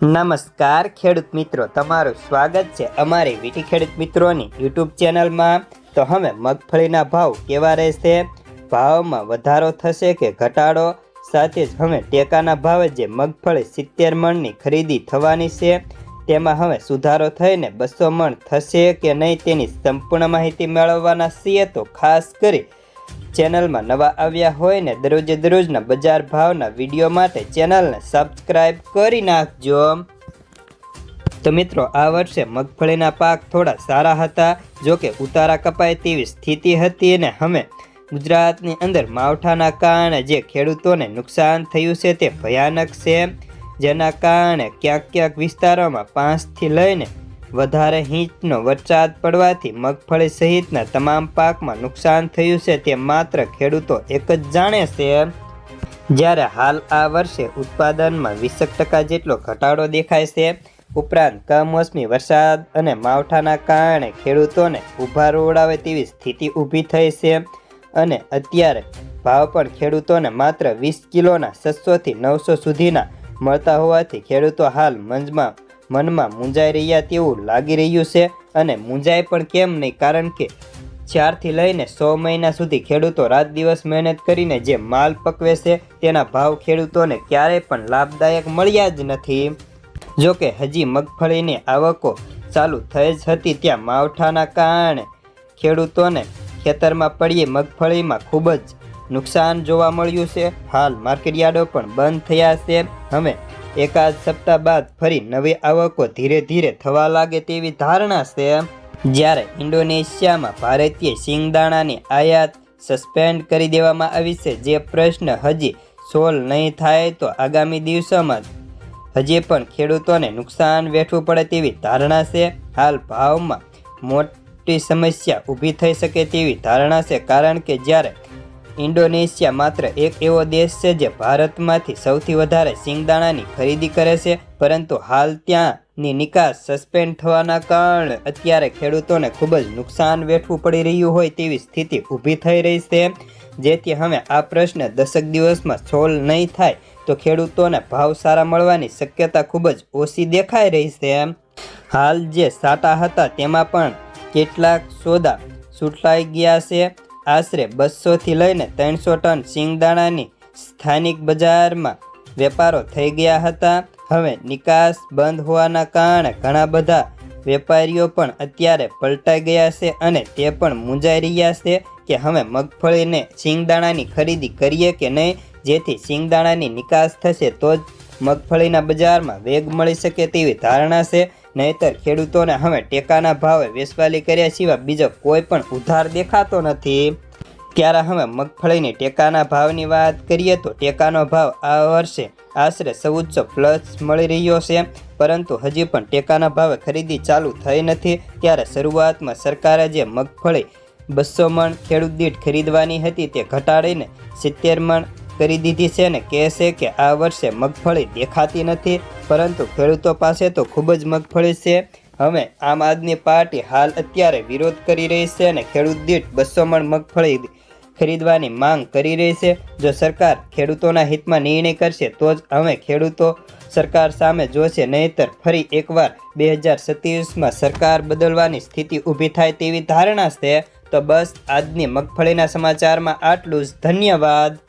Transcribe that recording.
નમસ્કાર, ખેડૂત મિત્રો. તમારું સ્વાગત છે અમારી વીટી ખેડૂત મિત્રોની યુટ્યુબ ચેનલમાં. તો હવે મગફળીના ભાવ કેવા રહેશે? ભાવમાં વધારો થશે કે ઘટાડો? સાથે જ હવે ટેકાના ભાવે જે મગફળી સિત્તેર મણની ખરીદી થવાની છે, તેમાં હવે સુધારો થઈને બસો મણ થશે કે નહીં તેની સંપૂર્ણ માહિતી મેળવવાના છીએ. તો ખાસ કરી ચેનલમાં નવા આવ્યા હોય ને દરરોજે દરરોજના બજાર ભાવના વીડિયો માટે ચેનલને સબસ્ક્રાઇબ કરી નાખજો. તો મિત્રો, આ વર્ષે મગફળીના પાક થોડા સારા હતા જો કે ઉતારા કપાય તેવી સ્થિતિ હતી અને હવે ગુજરાતની અંદર માવઠાના કારણે જે ખેડૂતોને નુકસાન થયું છે તે ભયાનક છે. જેના કારણે ક્યાંક ક્યાંક વિસ્તારોમાં પાંચથી લઈને વધારે હિંચનો વરસાદ પડવાથી મગફળી સહિતના તમામ પાકમાં નુકસાન થયું છે તે માત્ર ખેડૂતો એક જ જાણે છે. જ્યારે હાલ આ વર્ષે ઉત્પાદનમાં વીસેક ટકા જેટલો ઘટાડો દેખાય છે. ઉપરાંત કમોસમી વરસાદ અને માવઠાના કારણે ખેડૂતોને ઊભા રોડાવે તેવી સ્થિતિ ઊભી થઈ છે. અને અત્યારે ભાવ પણ ખેડૂતોને માત્ર વીસ કિલોના છસોથી નવસો સુધીના મળતા હોવાથી ખેડૂતો હાલ મંજમાં મનમાં મૂંઝાઈ રહ્યા તેવું લાગી રહ્યું છે અને મૂંઝાય પણ કેમ નહીં? કારણ કે ચારથી લઈને સો મહિના સુધી ખેડૂતો રાત દિવસ મહેનત કરીને જે માલ પકવે છે, તેના ભાવ ખેડૂતોને ક્યારેય પણ લાભદાયક મળ્યા જ નથી. જો કે હજી મગફળીની આવકો ચાલુ થઈ જ હતી, ત્યાં માવઠાના કારણે ખેડૂતોને ખેતરમાં પડીએ મગફળીમાં ખૂબ જ નુકસાન જોવા મળ્યું છે. હાલ માર્કેટયાર્ડો પણ બંધ થયા છે. હવે એકાદ સપ્તાહ બાદ ફરી નવી આવકો ધીરે ધીરે થવા લાગે તેવી ધારણા છે. જ્યારે ઇન્ડોનેશિયામાં ભારતીય સિંગદાણાની આયાત સસ્પેન્ડ કરી દેવામાં આવી છે, જે પ્રશ્ન હજી સોલ્વ નહીં થાય તો આગામી દિવસોમાં હજી પણ ખેડૂતોને નુકસાન વેઠવું પડે તેવી ધારણા છે. હાલ ભાવમાં મોટી સમસ્યા ઊભી થઈ શકે તેવી ધારણા છે, કારણ કે જ્યારે ઇન્ડોનેશિયા માત્ર એક એવો દેશ છે જે ભારતમાંથી સૌથી વધારે સિંગદાણાની ખરીદી કરે છે, પરંતુ હાલ ત્યાંની નિકાસ સસ્પેન્ડ થવાના કારણે અત્યારે ખેડૂતોને ખૂબ જ નુકસાન વેઠવું પડી રહ્યું હોય તેવી સ્થિતિ ઊભી થઈ રહી છે. જેથી હવે આ પ્રશ્ન દસક દિવસમાં સોલ્વ નહીં થાય તો ખેડૂતોને ભાવ સારા મળવાની શક્યતા ખૂબ જ ઓછી દેખાઈ રહી છે. હાલ જે સાટા હતા તેમાં પણ કેટલાક સોદા છૂટલાઈ ગયા છે. આશરે બસોથી લઈને ત્રણસો ટન સિંગદાણાની સ્થાનિક બજારમાં વેપારો થઈ ગયા હતા. હવે નિકાસ બંધ હોવાના કારણે ઘણા બધા વેપારીઓ પણ અત્યારે પલટાઈ ગયા છે અને તે પણ મૂંઝાઈ રહ્યા છે કે હવે મગફળીને સિંગદાણાની ખરીદી કરીએ કે નહીં. જેથી સિંગદાણાની નિકાસ થશે તો જ મગફળીના બજારમાં વેગ મળી શકે તેવી ધારણા છે. નહીતર ખેડૂતોને હવે ટેકાના ભાવે વેચવાલી કર્યા સિવાય બીજો કોઈ પણ ઉધાર દેખાતો નથી. ત્યારે હવે મગફળીની ટેકાના ભાવની વાત કરીએ તો ટેકાનો ભાવ આ વર્ષે આશરે ચૌદસો પ્લસ મળી રહ્યો છે. પરંતુ હજી પણ ટેકાના ભાવે ખરીદી ચાલુ થઈ નથી. ત્યારે શરૂઆતમાં સરકારે જે મગફળી બસો મણ ખેડૂત દીઠ ખરીદવાની હતી તે ઘટાડીને સિત્તેર મણ કરી દીધી છે અને કહે છે કે આ વર્ષે મગફળી દેખાતી નથી, પરંતુ ખેડૂતો પાસે તો ખૂબ જ મગફળી છે. હવે આમ આદમી પાર્ટી હાલ અત્યારે વિરોધ કરી રહી છે અને ખેડૂત દીઠ બસો મણ મગફળી ખરીદવાની માંગ કરી રહી છે. જો સરકાર ખેડૂતોના હિતમાં નિર્ણય કરશે, તો જ હવે ખેડૂતો સરકાર સામે જોશે, નહીતર ફરી એકવાર બે હજાર સત્યાવીસમાં સરકાર બદલવાની સ્થિતિ ઊભી થાય તેવી ધારણા છે. તો બસ, આજની મગફળીના સમાચારમાં આટલું જ. ધન્યવાદ.